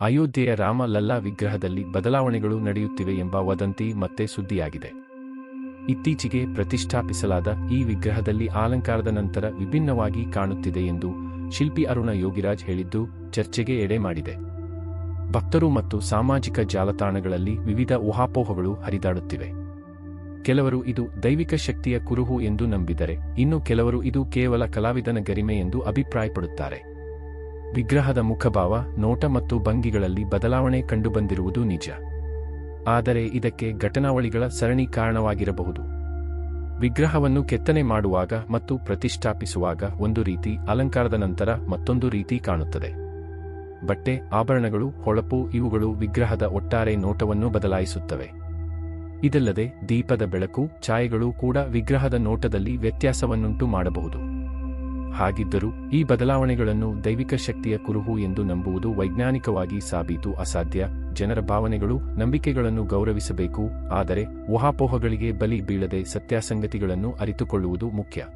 ಅಯೋಧ್ಯೆಯ ರಾಮ ಲಲ್ಲಾ ವಿಗ್ರಹದಲ್ಲಿ ಬದಲಾವಣೆಗಳು ನಡೆಯುತ್ತಿವೆ ಎಂಬ ವದಂತಿ ಮತ್ತೆ ಸುದ್ದಿಯಾಗಿದೆ. ಇತ್ತೀಚೆಗೆ ಪ್ರತಿಷ್ಠಾಪಿಸಲಾದ ಈ ವಿಗ್ರಹದಲ್ಲಿ ಅಲಂಕಾರದ ನಂತರ ವಿಭಿನ್ನವಾಗಿ ಕಾಣುತ್ತಿದೆ ಎಂದು ಶಿಲ್ಪಿ ಅರುಣ ಯೋಗಿರಾಜ್ ಹೇಳಿದ್ದು, ಚರ್ಚೆಗೆ ಎಡೆ ಮಾಡಿದೆ. ಭಕ್ತರು ಮತ್ತು ಸಾಮಾಜಿಕ ಜಾಲತಾಣಗಳಲ್ಲಿ ವಿವಿಧ ಊಹಾಪೋಹಗಳು ಹರಿದಾಡುತ್ತಿವೆ. ಕೆಲವರು ಇದು ದೈವಿಕ ಶಕ್ತಿಯ ಕುರುಹು ಎಂದು ನಂಬಿದರೆ, ಇನ್ನು ಕೆಲವರು ಇದು ಕೇವಲ ಕಲಾವಿದನ ಗರಿಮೆ ಎಂದು ಅಭಿಪ್ರಾಯಪಡುತ್ತಾರೆ. ವಿಗ್ರಹದ ಮುಖಭಾವ, ನೋಟ ಮತ್ತು ಭಂಗಿಗಳಲ್ಲಿ ಬದಲಾವಣೆ ಕಂಡುಬಂದಿರುವುದು ನಿಜ. ಆದರೆ ಇದಕ್ಕೆ ಘಟನಾವಳಿಗಳ ಸರಣಿ ಕಾರಣವಾಗಿರಬಹುದು. ವಿಗ್ರಹವನ್ನು ಕೆತ್ತನೆ ಮಾಡುವಾಗ ಮತ್ತು ಪ್ರತಿಷ್ಠಾಪಿಸುವಾಗ ಒಂದು ರೀತಿ ಅಲಂಕಾರದ ನಂತರ ಮತ್ತೊಂದು ರೀತಿ ಕಾಣುತ್ತದೆ. ಬಟ್ಟೆ, ಆಭರಣಗಳು, ಹೊಳಪು ಇವುಗಳು ವಿಗ್ರಹದ ಒಟ್ಟಾರೆ ನೋಟವನ್ನು ಬದಲಾಯಿಸುತ್ತವೆ. ಇದಲ್ಲದೆ ದೀಪದ ಬೆಳಕು, ಛಾಯೆಗಳು ಕೂಡ ವಿಗ್ರಹದ ನೋಟದಲ್ಲಿ ವ್ಯತ್ಯಾಸವನ್ನುಂಟು ಮಾಡಬಹುದು. ಹಾಗಿದ್ದರೂ, ಈ ಬದಲಾವಣೆಗಳನ್ನು ದೈವಿಕ ಶಕ್ತಿಯ ಕುರುಹು ಎಂದು ನಂಬುವುದು ವೈಜ್ಞಾನಿಕವಾಗಿ ಸಾಬೀತು ಅಸಾಧ್ಯ. ಜನರ ಭಾವನೆಗಳು, ನಂಬಿಕೆಗಳನ್ನು ಗೌರವಿಸಬೇಕು, ಆದರೆ ಊಹಾಪೋಹಗಳಿಗೆ ಬಲಿ ಬೀಳದೆ ಸತ್ಯಾಸಂಗತಿಗಳನ್ನು ಅರಿತುಕೊಳ್ಳುವುದು ಮುಖ್ಯ.